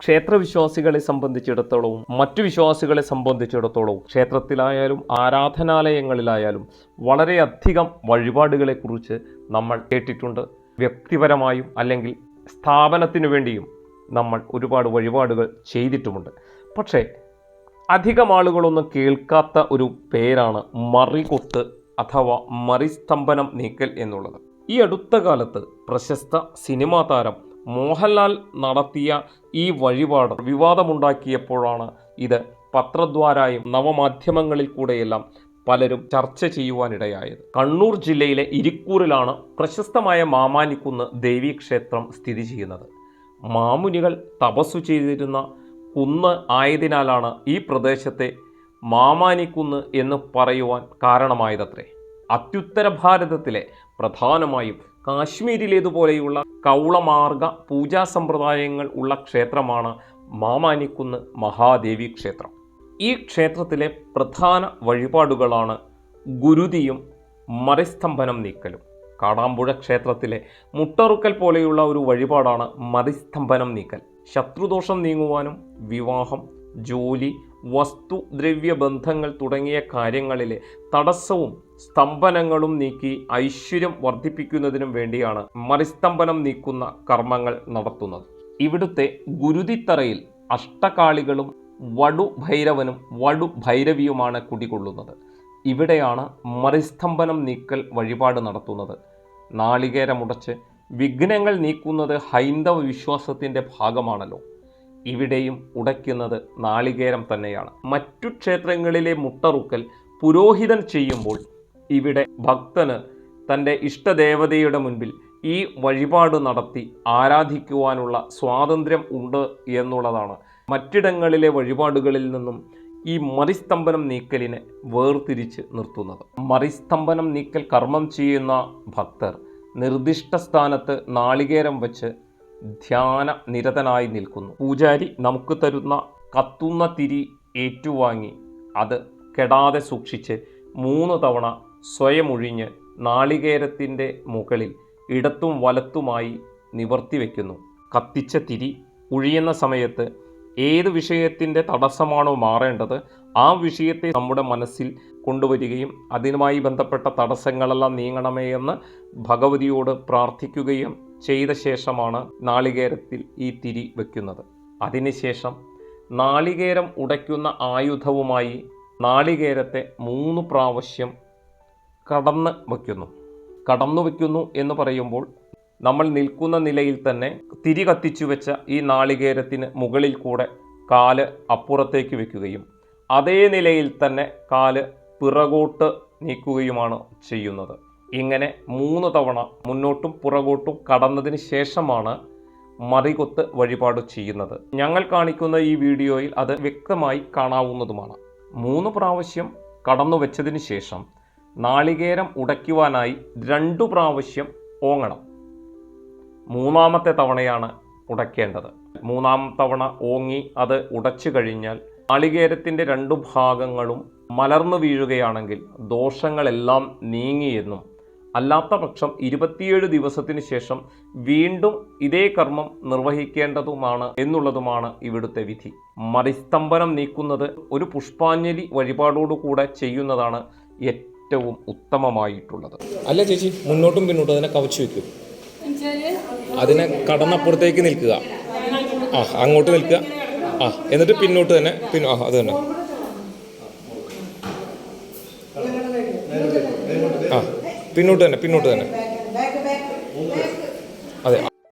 ക്ഷേത്രവിശ്വാസികളെ സംബന്ധിച്ചിടത്തോളവും മറ്റു വിശ്വാസികളെ സംബന്ധിച്ചിടത്തോളവും ക്ഷേത്രത്തിലായാലും ആരാധനാലയങ്ങളിലായാലും വളരെയധികം വഴിപാടുകളെക്കുറിച്ച് നമ്മൾ കേട്ടിട്ടുണ്ട്. വ്യക്തിപരമായും അല്ലെങ്കിൽ സ്ഥാപനത്തിനു വേണ്ടിയും നമ്മൾ ഒരുപാട് വഴിപാടുകൾ ചെയ്തിട്ടുമുണ്ട്. പക്ഷേ അധികം ആളുകളൊന്നും കേൾക്കാത്ത ഒരു പേരാണ് മറികൊത്ത് അഥവാ മറിസ്തംഭനം നീക്കൽ എന്നുള്ളത്. ഈ അടുത്ത കാലത്ത് പ്രശസ്ത സിനിമാ താരം മോഹൻലാൽ നടത്തിയ ഈ വഴിപാട് വിവാദമുണ്ടാക്കിയപ്പോഴാണ് ഇത് പത്രദ്വാരായും നവമാധ്യമങ്ങളിൽ കൂടെയെല്ലാം പലരും ചർച്ച ചെയ്യുവാനിടയായത്. കണ്ണൂർ ജില്ലയിലെ ഇരിക്കൂറിലാണ് പ്രശസ്തമായ മാമാനിക്കുന്ന് ദേവീക്ഷേത്രം സ്ഥിതി ചെയ്യുന്നത്. മാമുനികൾ തപസ്സു ചെയ്തിരുന്ന കുന്ന് ആയതിനാലാണ് ഈ പ്രദേശത്തെ മാമാനിക്കുന്ന് എന്ന് പറയുവാൻ കാരണമായതത്രേ. അത്യുത്തര ഭാരതത്തിലെ പ്രധാനമായും കാശ്മീരിലേതുപോലെയുള്ള കൗളമാർഗ പൂജാ സമ്പ്രദായങ്ങൾ ഉള്ള ക്ഷേത്രമാണ് മാമാനിക്കുന്ന് മഹാദേവി ക്ഷേത്രം. ഈ ക്ഷേത്രത്തിലെ പ്രധാന വഴിപാടുകളാണ് ഗുരുതിയും മറിസ്തംഭനം നീക്കലും. കാടാമ്പുഴ ക്ഷേത്രത്തിലെ മുട്ടറുക്കൽ പോലെയുള്ള ഒരു വഴിപാടാണ് മറിസ്തംഭനം നീക്കൽ. ശത്രുദോഷം നീങ്ങുവാനും വിവാഹം ജോലി വസ്തു ദ്രവ്യ ബന്ധങ്ങൾ തുടങ്ങിയ കാര്യങ്ങളിലെ തടസ്സവും സ്തംഭനങ്ങളും നീക്കി ഐശ്വര്യം വർദ്ധിപ്പിക്കുന്നതിനും വേണ്ടിയാണ് മറിസ്തംഭനം നീക്കുന്ന കർമ്മങ്ങൾ നടത്തുന്നത്. ഇവിടുത്തെ ഗുരുതിത്തറയിൽ അഷ്ടകാളികളും വടു ഭൈരവനും ഭൈരവിയുമാണ് കുടികൊള്ളുന്നത്. ഇവിടെയാണ് മറിസ്തംഭനം നീക്കൽ വഴിപാട് നടത്തുന്നത്. നാളികേരമുടച്ച് വിഘ്നങ്ങൾ നീക്കുന്നത് ഹൈന്ദവ വിശ്വാസത്തിന്റെ ഭാഗമാണല്ലോ. ഇവിടെയും ഉടയ്ക്കുന്നത് നാളികേരം തന്നെയാണ്. മറ്റു ക്ഷേത്രങ്ങളിലെ മുട്ടറുക്കൽ പുരോഹിതൻ ചെയ്യുമ്പോൾ ഇവിടെ ഭക്തന് തന്റെ ഇഷ്ടദേവതയുടെ മുൻപിൽ ഈ വഴിപാട് നടത്തി ആരാധിക്കുവാനുള്ള സ്വാതന്ത്ര്യം ഉണ്ട് എന്നുള്ളതാണ്. മറ്റിടങ്ങളിലെ വഴിപാടുകളിൽ നിന്നും ഈ മറിസ്തംഭനം നീക്കലിനെ വേർതിരിച്ച് നിർത്തുന്നത്. മറിസ്തംഭനം നീക്കൽ കർമ്മം ചെയ്യുന്ന ഭക്തർ നിർദ്ദിഷ്ട സ്ഥാനത്ത് നാളികേരം വെച്ച് ധ്യാന നിരതനായി നിൽക്കുന്നു. പൂജാരി നമുക്ക് തരുന്ന കത്തുന്ന തിരി ഏറ്റുവാങ്ങി അത് കെടാതെ സൂക്ഷിച്ച് മൂന്ന് തവണ സ്വയം ഒഴിഞ്ഞ് നാളികേരത്തിന്റെ മുകളിൽ ഇടത്തും വലത്തുമായി നിവർത്തി വയ്ക്കുന്നു കത്തിച്ച തിരി ഒഴിയുന്ന സമയത്ത് ഏത് വിഷയത്തിന്റെ തടസ്സമാണോ മാറേണ്ടത് ആ വിഷയത്തെ നമ്മുടെ മനസ്സിൽ കൊണ്ടുവരികയും അതിനുമായി ബന്ധപ്പെട്ട തടസ്സങ്ങളെല്ലാം നീങ്ങണമേ എന്ന് ഭഗവതിയോട് പ്രാർത്ഥിക്കുകയും ചെയ്ത ശേഷമാണ് നാളികേരത്തിൽ ഈ തിരി വയ്ക്കുന്നത് അതിനുശേഷം നാളികേരം ഉടയ്ക്കുന്ന ആയുധവുമായി നാളികേരത്തെ മൂന്ന് പ്രാവശ്യം കടന്ന് വയ്ക്കുന്നു. കടന്നു വയ്ക്കുന്നു എന്ന് പറയുമ്പോൾ നമ്മൾ നിൽക്കുന്ന നിലയിൽ തന്നെ തിരി കത്തിച്ചു വെച്ച ഈ നാളികേരത്തിന് മുകളിൽ കൂടെ കാൽ അപ്പുറത്തേക്ക് വെക്കുകയും അതേ നിലയിൽ തന്നെ കാൽ പിറകോട്ട് നീക്കുകയുമാണ് ചെയ്യുന്നത്. ഇങ്ങനെ മൂന്ന് തവണ മുന്നോട്ടും പുറകോട്ടും കടന്നതിന് ശേഷമാണ് മറികൊത്ത് വഴിപാട് ചെയ്യുന്നത്. ഞങ്ങൾ കാണിക്കുന്ന ഈ വീഡിയോയിൽ അത് വ്യക്തമായി കാണാവുന്നതുമാണ്. മൂന്ന് പ്രാവശ്യം കടന്നു വെച്ചതിന് ശേഷം നാളികേരം ഉടയ്ക്കുവാനായി രണ്ടു പ്രാവശ്യം ഓങ്ങണം. മൂന്നാമത്തെ തവണയാണ് ഉടയ്ക്കേണ്ടത്. മൂന്നാം തവണ ഓങ്ങി അത് ഉടച്ചു കഴിഞ്ഞാൽ നാളികേരത്തിന്റെ രണ്ടു ഭാഗങ്ങളും മലർന്നു വീഴുകയാണെങ്കിൽ ദോഷങ്ങളെല്ലാം നീങ്ങിയെന്നും അല്ലാത്ത പക്ഷം ഇരുപത്തിയേഴ് ദിവസത്തിന് ശേഷം വീണ്ടും ഇതേ കർമ്മം നിർവഹിക്കേണ്ടതുമാണ് എന്നുള്ളതുമാണ് ഇവിടുത്തെ വിധി. മറിസ്തംഭനം നീക്കുന്നത് ഒരു പുഷ്പാഞ്ജലി വഴിപാടോടുകൂടെ ചെയ്യുന്നതാണ് ഏറ്റവും ഉത്തമമായിട്ടുള്ളത്. അല്ല ചേച്ചി മുന്നോട്ടും പിന്നോട്ടും അതിനെ കവച്ചു വെക്കും. അതിനെ കടന്നപ്പുറത്തേക്ക് നിൽക്കുക. ആ അങ്ങോട്ട് നിൽക്കുക. ആ എന്നിട്ട് പിന്നോട്ട് തന്നെ പിന്നെ ആ അത് തന്നെ. ആ പിന്നോട്ട് തന്നെ പിന്നോട്ട് തന്നെ. അതെ